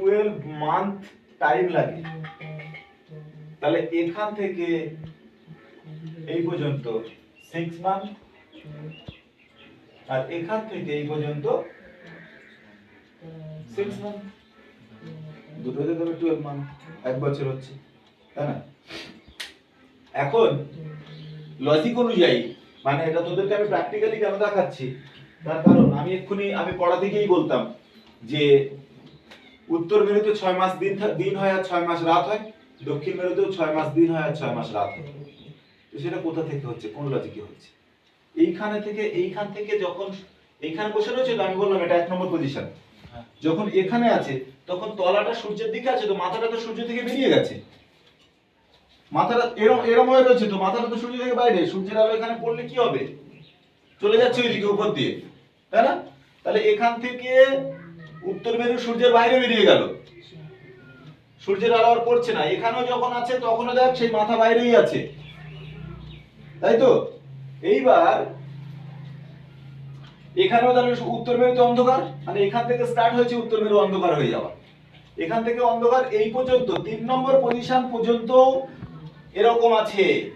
Twelve month time লাগে। তাহলে এখান থেকে এই পর্যন্ত সিক্স মান্থ আর এখান থেকে এই পর্যন্ত সিক্স মান্থ দুটোতে ধরো টুয়েলভ মান্থ এক বছর হচ্ছে, তাই না? এখন লজিক অনুযায়ী মানে এটা তোদেরকে আমি প্র্যাকটিক্যালি কেন দেখাচ্ছি? তার কারণ আমি এক্ষুনি, আমি পড়া থেকেই বলতাম যে উত্তর মেরুতে ছয় মাস দিন দিন হয় আর ছয় মাস রাত হয়। দক্ষিণ মেরুতেও ছয় মাস দিন হয় আর ছয় মাস রাত হয়। তো সেটা কোথা থেকে হচ্ছে? কোন লজিকে হচ্ছে? এইখানে থেকে এইখান থেকে যখন এইখানে বসে রয়েছে আমি বললাম এটা এক নম্বর পজিশন যখন এখানে আছে তখন তলাটা সূর্যের দিকে আছে তো মাথাটা তো সূর্য থেকে বেরিয়ে গেছে। মাথাটা এরম এরম হয়ে রয়েছে তো মাথাটা তো সূর্য থেকে বাইরে। সূর্যের আলো এখানে পড়লে কি হবে? চলে যাচ্ছে ওইদিকে উপর দিয়ে। তাই না? তাহলে এখান থেকে উত্তর মেরু সূর্যের বাইরে বেরিয়ে গেল। সূর্যের আলো আর পড়ছে না। এখানেও যখন আছে, তখনও দেখ সেই মাথা বাইরেই আছে। তাই তো? এইবার এখানেও তাহলে উত্তর মেরুতে অন্ধকার মানে এখান থেকে স্টার্ট হয়েছে উত্তর মেরু অন্ধকার হয়ে যাওয়া। এখান থেকে অন্ধকার এই পর্যন্ত, তিন নম্বর পজিশন পর্যন্ত এরকম আছে।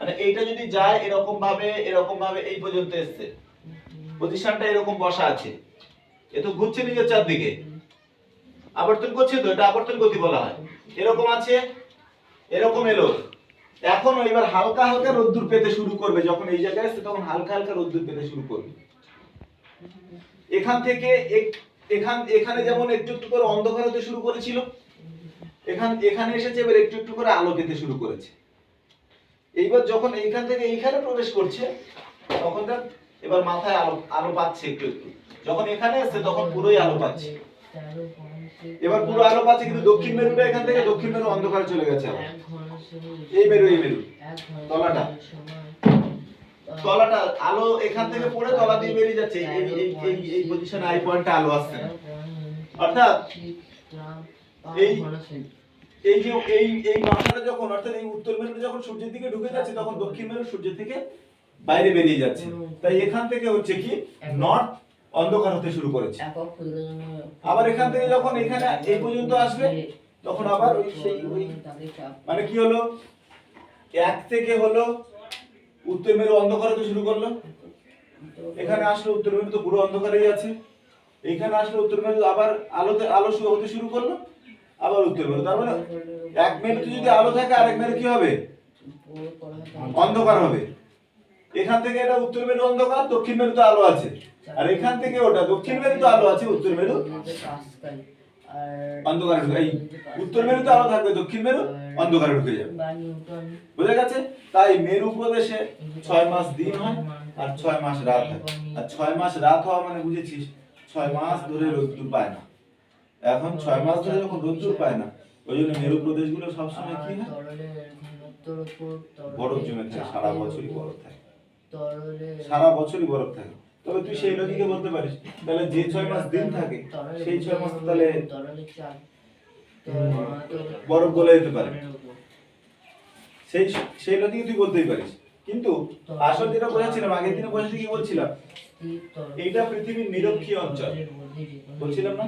মানে এইটা যদি যায় এরকম ভাবে এরকম ভাবে এই পর্যন্ত এসছে। পজিশনটা এরকম বসা আছে। এ তো ঘুরছে নিজের চারদিকে। আবর্তন করছে তো, এটা আবর্তন গতি বলা হয়। এরকম আছে, এরকম এলো। এখন এবার হালকা হালকা রোদ্দুর পেতে শুরু করবে, যখন এই জায়গায় আসছে, তখন হালকা হালকা রোদ্দুর পেতে শুরু করবে। এখান থেকে এখান, এখানে যেমন একটু একটু করে অন্ধকার হতে শুরু করেছিল, এখান, এখানে এসেছে, এবার একটু একটু করে আলো পেতে শুরু করেছে। এইবার যখন এইখান থেকে এইখানে প্রবেশ করছে, তখন দেখ এবার মাথায় আলো আলো পাচ্ছে একটু একটু। যখন এখানে আসছে তখন পুরোই আলো পাচ্ছে। এবার পুরো আলো পাচ্ছে কিন্তু দক্ষিণ মেরুটা এখান থেকে, দক্ষিণ মেরু অন্ধকারে চলে গেছে এই মেরু এই মেরু। তলাটা। তলাটা, আলো এখান থেকে পড়ে তলা দিয়ে বেরিয়ে যাচ্ছে। এই এই পজিশনে আই আলো আসছে না। অর্থাৎ এই- এই যে, এই এই মাথাটা যখন, অর্থাৎ এই উত্তর মেরুটা যখন সূর্যের দিকে ঢুকে যাচ্ছে, তখন দক্ষিণ মেরু সূর্যের থেকে বাইরে বেরিয়ে যাচ্ছে। তাই এখান থেকে হচ্ছে কি নর্থ অন্ধকার হতে শুরু করেছে। আবার এখান থেকে যখন এখানে এই পর্যন্ত আসবে তখন আবার ওই সেই ওই মানে কি হলো? এক থেকে হলো উত্তর মেরু অন্ধকার হতে শুরু করল। এখানে আসলো উত্তর মেরু তো পুরো অন্ধকারেই আছে। এখানে আসলো উত্তর মেরু আবার আলোতে আলো শুরু হতে শুরু করল। আবার উত্তর মেরু। তার মানে এক মেরুতে যদি আলো থাকে আরেক মেরু কি হবে। অন্ধকার হবে। এখান থেকে এটা উত্তর মেরু অন্ধকার দক্ষিণ মেরুতে আলো আছে। আর এখান থেকে ওটা দক্ষিণ মেরুতে আলো আছে উত্তর মেরু অন্ধকারে ঢুকে এই উত্তর মেরুতে আলো থাকবে দক্ষিণ মেরু অন্ধকারে ঢুকে যাবে। বুঝে গেছে? তাই মেরু প্রদেশে ছয় মাস দিন হয় আর ছয় মাস রাত হয়। আর ছয় মাস রাত হওয়া মানে বুঝেছিস ছয় মাস ধরে রোদ্দুর পায় না। এখন ছয় মাস ধরে যখন রোদ্দুর পায় না ওই জন্য মেরু প্রদেশগুলো সবসময় কি হয়? বরফ জমে থাকে সারা বছরই বরফ থাকে। সারা বছরই বরফ থাকে। তবে তুই সেই লজিকে বলতে পারিস তাহলে যে ছয় মাস দিন থাকে সেই ছয় মাস তাহলে বরফ গলে যেতে পারে। সেই সেই লজিকে তুই বলতেই পারিস। কিন্তু আসল যেটা বোঝাচ্ছিলাম আগের দিনে বোঝাচ্ছি কি বলছিলাম? এইটা পৃথিবীর নিরক্ষীয় অঞ্চল। বলছিলাম না?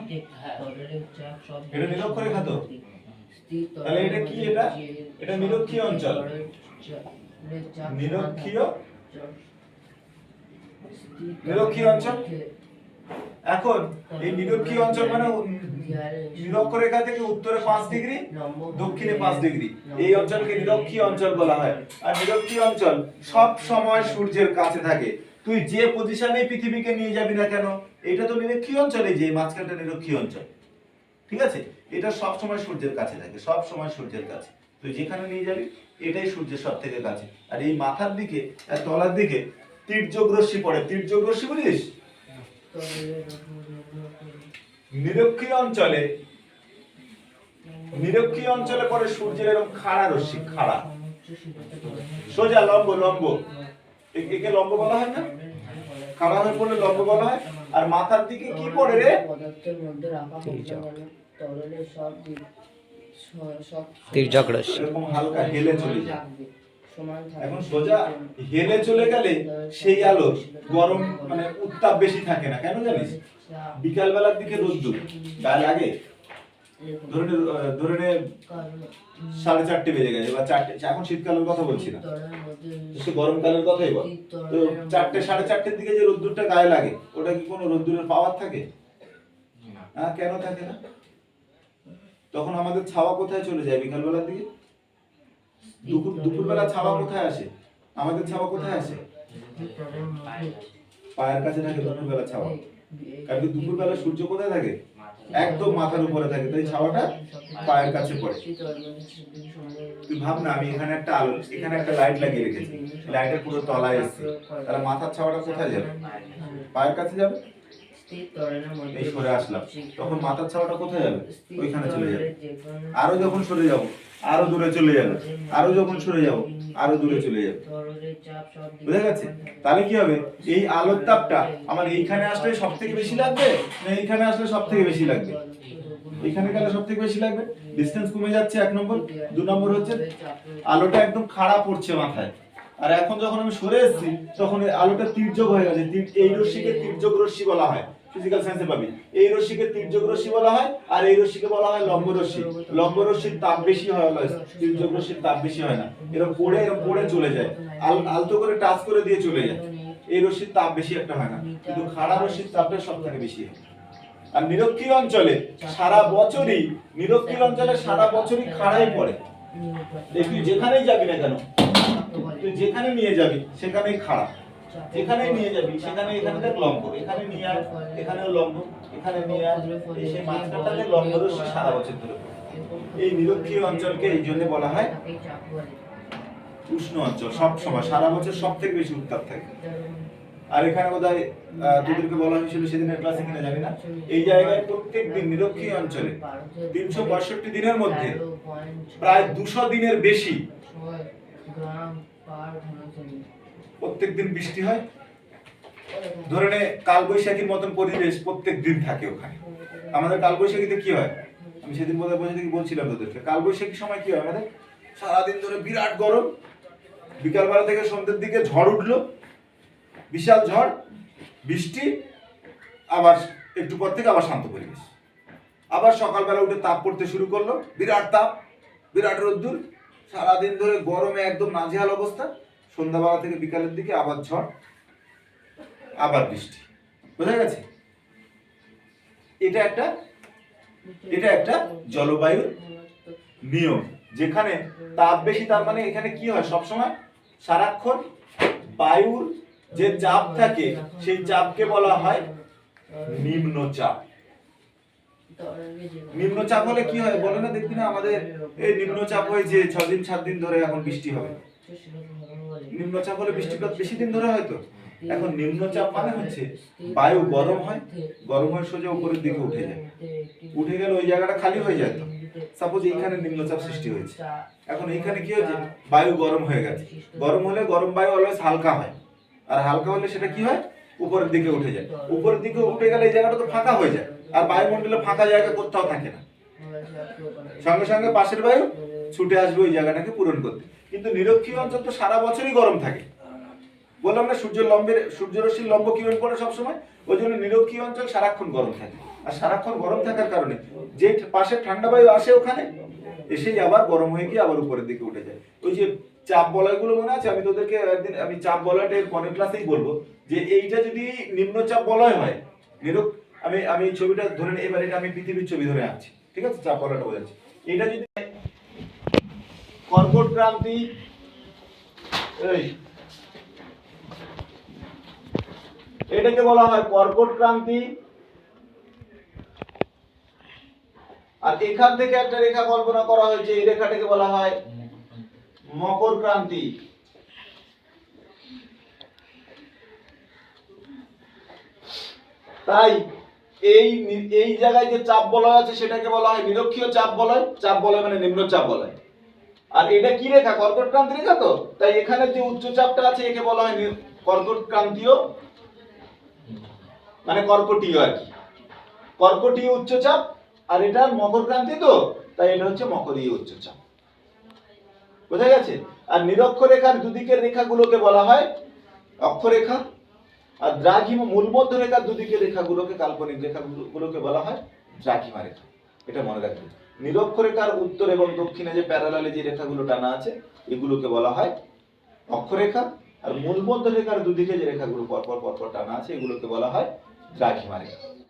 এটা নিরক্ষরেখা তো? তাহলে এটা কি এটা? এটা নিরক্ষীয় অঞ্চল। নিরক্ষীয় নিরক্ষীয় অঞ্চল? এখন, এই নিরক্ষীয় অঞ্চল মানে থেকে উত্তরে পাঁচ ডিগ্রি, দক্ষিণে পাঁচ ডিগ্রি। এই অঞ্চলকে অঞ্চল বলা হয়। আর নিরক্ষীয় অঞ্চল সব সময় সূর্যের কাছে থাকে। তুই যে পজিশনে পৃথিবীকে নিয়ে যাবি না কেন, এটা তো নিরক্ষীয় অঞ্চল। যে, মাঝখানটা নিরক্ষীয় অঞ্চল। ঠিক আছে? এটা সব সময় সূর্যের কাছে থাকে, সব সময় সূর্যের কাছে। তুই যেখানে নিয়ে যাবি এটাই সূর্যের সব থেকে কাছে। আর এই মাথার দিকে আর তলার দিকে তীর্যক রশ্মি পড়ে। তীর্যক রশ্মি বুঝিস? নিরক্ষীয় অঞ্চলে নিরক্ষীয় অঞ্চলে পরে সূর্যের এরকম খাড়া রশ্মি খাড়া। সোজা লম্ব লম্ব। একে লম্ব বলা হয় না? খাড়া হয়ে পড়লে লম্ব বলা হয়। আর মাথার দিকে কি পড়ে রে? তির্যক রশ্মি। এরকম হালকা হেলে চলে যায়। থাকবে। সমান থাকে এখন সোজা হেলে চলে গেলে সেই আলো গরম মানে উত্তাপ বেশি থাকে না কেন জানিস? বিকাল বেলার দিকে রোদ্দুর গায়ে লাগে। ধরে ধরে নে সাড়ে চারটে বেজে গেছে বা চারটে এখন শীতকালের কথা বলছি না। সে গরমকালের কথাই বল তো চারটে সাড়ে চারটের দিকে যে রোদ্দুরটা গায়ে লাগে ওটা কি কোনো রোদ্দুরের পাওয়ার থাকে? হ্যাঁ কেন থাকে না? তখন আমাদের ছাওয়া কোথায় চলে যায় বিকাল বেলার দিকে? দুপুর দুপুরবেলা ছাওয়া কোথায় আসে? আমাদের ছাওয়া কোথায় আসে? পায়ের কাছে থাকে দুপুরবেলা ছাওয়া। কারণ কি দুপুরবেলা সূর্য কোথায় থাকে? একদম মাথার উপরে থাকে তাই ছাওয়াটা পায়ের কাছে পড়ে। তুই ভাব না আমি এখানে একটা আলো এখানে একটা লাইট লাগিয়ে রেখেছি। লাইটের পুরো তলায় এসছে। তাহলে মাথার ছাওয়াটা কোথায় যাবে? পায়ের কাছে যাবে? এই সরে আসলাম। তখন মাথার ছাওয়াটা কোথায় যাবে ওইখানে চলে যাবে আরও যখন সরে যাব আরও দূরে চলে যাবে আরও যখন সরে যাব আরও দূরে চলে যাবে। বুঝা গেছে? তাহলে কি হবে? এই আলোর তাপটা আমার এইখানে আসলে সব থেকে বেশি লাগবে? না এইখানে আসলে সব থেকে বেশি লাগবে? এখানে গেলে সব থেকে বেশি লাগবে? ডিস্টেন্স কমে যাচ্ছে এক নম্বর। দু নম্বর হচ্ছে আলোটা একদম খাড়া পড়ছে মাথায়। আর এখন যখন আমি সরে এসেছি তখন এই আলোটা তির্যক হয়ে গেছে। এই রশ্মিকে তির্যক রশ্মি বলা হয়। ফিজিক্যাল সায়েন্সে পাবি। এই রশ্মিকে তির্যক রশ্মি বলা হয়, আর এই রশ্মিকে বলা হয় লম্ব রশ্মি। লম্ব রশ্মির তাপ বেশি হয় তির্যক রশ্মির তাপ বেশি হয় না। এরকম পড়ে এরকম পড়ে চলে যায়। আল আলতো করে টাচ করে দিয়ে চলে যায়। এই রশ্মির তাপ বেশি একটা হয় না। কিন্তু খাড়া রশ্মির তাপটা সব থেকে বেশি হয়। আর নিরক্ষীয় অঞ্চলে সারা বছরই, নিরক্ষীয় অঞ্চলে সারা বছরই খাড়াই পড়ে। তুই যেখানেই যাবি না কেন, তুই যেখানে নিয়ে যাবি, সেখানেই খাড়া। যেখানেই নিয়ে যাবি সেখানে এখানে লম্ব এখানে নিয়ে আয় এখানেও লম্ব এখানে নিয়ে আয় এই সেই মাঝখানটাতে লম্ব রশ্মি সারা বছর ধরে এই নিরক্ষীয় অঞ্চলকে এই জন্য বলা হয় উষ্ণ অঞ্চল সব সময় সারা বছর সব থেকে বেশি উত্তাপ থাকে। আর এখানে বোধহয় তোদেরকে বলা হয়েছিল সেদিনের ক্লাসে কিনা জানি না। এই জায়গায় প্রত্যেক দিন নিরক্ষীয় অঞ্চলে তিনশো পঁয়ষট্টি দিনের মধ্যে প্রায় দুশো দিনের বেশি প্রত্যেক দিন বৃষ্টি হয়। ধরে নে, কালবৈশাখীর মতন পরিবেশ প্রত্যেক দিন থাকে ওখানে। আমাদের কালবৈশাখীতে কি হয়? আমি সেদিন বোধহয় বসে থেকে বলছিলাম তোদেরকে। কালবৈশাখীর সময় কি হয় আমাদের? সারাদিন ধরে বিরাট গরম। বিকালবেলা থেকে সন্ধ্যের দিকে ঝড় উঠল। বিশাল ঝড়, বৃষ্টি, আবার একটু পর থেকে আবার শান্ত পরিবেশ। আবার সকালবেলা উঠে তাপ পড়তে শুরু করল। বিরাট তাপ, বিরাট রোদ্দুর। সারাদিন ধরে গরমে একদম নাজেহাল অবস্থা। সন্ধ্যাবেলা থেকে বিকালের দিকে আবার ঝড়, আবার বৃষ্টি। বোঝা গেছে? এটা একটা এটা একটা জলবায়ুর নিয়ম, যেখানে তাপ বেশি, তার মানে এখানে কি হয় সবসময়? সারাক্ষণ বায়ুর যে চাপ থাকে, সেই চাপকে বলা হয় নিম্নচাপ। নিম্নচাপ হলে কি হয়? বলে না দেখবি না আমাদের, এই নিম্নচাপ হয়েছে ছ দিন সাত দিন ধরে এখন বৃষ্টি হবে। নিম্নচাপ হলে বৃষ্টিপাত বেশি দিন ধরে হয়তো এখন নিম্নচাপ মানে হচ্ছে বায়ু গরম হয়, গরম হয়ে সোজা উপরের দিকে উঠে যায়। উঠে গেলে ওই জায়গাটা খালি হয়ে যায় তো। সাপোজ এইখানে নিম্নচাপ সৃষ্টি হয়েছে। এখন এইখানে কি হয়েছে? বায়ু গরম হয়ে গেছে। গরম হলে গরম বায়ু অলওয়েজ হালকা হয়। আর হালকা হলে সেটা কি হয়? উপরের দিকে উঠে যায়। উপরের দিকে উঠে গেলে এই জায়গাটা তো ফাঁকা হয়ে যায়। আর বায়ুমণ্ডলে ফাঁকা জায়গা কোথাও থাকে না। সঙ্গে সঙ্গে পাশের বায়ু ছুটে আসবে ওই জায়গাটাকে পূরণ করতে। কিন্তু নিরক্ষীয় অঞ্চল তো সারা বছরই গরম থাকে। বললাম না, সূর্য লম্বের সূর্যরশ্মির লম্ব কিরণ পড়ে সবসময়? ওই জন্য নিরক্ষীয় অঞ্চল সারাক্ষণ গরম থাকে। আর সারাক্ষণ গরম থাকার কারণে যে পাশে ঠান্ডা বায়ু আসে ওখানে, এসেই আবার গরম হয়ে গিয়ে আবার উপরের দিকে উঠে যায়। ওই যে চাপ বলয়গুলো মনে আছে? আমি তোদেরকে একদিন আমি চাপ বলয়টা পরের ক্লাসেই বলব। যে এইটা যদি নিম্নচাপ বলয় হয় নিরক আমি আমি ছবিটা ধরে এবার এটা আমি পৃথিবীর ছবি ধরে আঁকছি। ঠিক আছে? চাপ বলয়টা বোঝাচ্ছি। এটা যদি কর্কট ক্রান্তি। এটাকে বলা হয় কর্কট ক্রান্তি। আর এখান থেকে একটা রেখা কল্পনা করা হয়েছে, এই রেখাটাকে বলা হয় মকর ক্রান্তি। তাই এই এই জায়গায় যে চাপ বলয় আছে, সেটাকে বলা হয় নিরক্ষীয় চাপ বলয়। চাপ বলয় মানে নিম্ন চাপ বলয়। আর এটা কি রেখা? কর্কট ক্রান্তি রেখা তো? তাই এখানে যে উচ্চচাপটা আছে, একে বলা হয় কর্কট ক্রান্তীয় মানে কর্কটীয় আর কি। কর্কটীয় উচ্চচাপ আর এটা মকর ক্রান্তি তো? তাই এটা হচ্ছে মকরীয় উচ্চচাপ বোঝা গেছে? আর নিরক্ষরেখার দুদিকের রেখাগুলোকে বলা হয় অক্ষরেখা, আর দ্রাঘিমা মূলমধ্য রেখার দুদিকের রেখাগুলোকে কাল্পনিক রেখাগুলোকে বলা হয় দ্রাঘিমা রেখা। এটা মনে রাখবেন। নিরক্ষরেখার উত্তর এবং দক্ষিণে যে প্যারালালে যে রেখাগুলো টানা আছে, এগুলোকে বলা হয় অক্ষরেখা। আর মূলমধ্য রেখার দুদিকে যে রেখাগুলো পরপর পরপর টানা আছে, এগুলোকে বলা হয় দ্রাঘিমা রেখা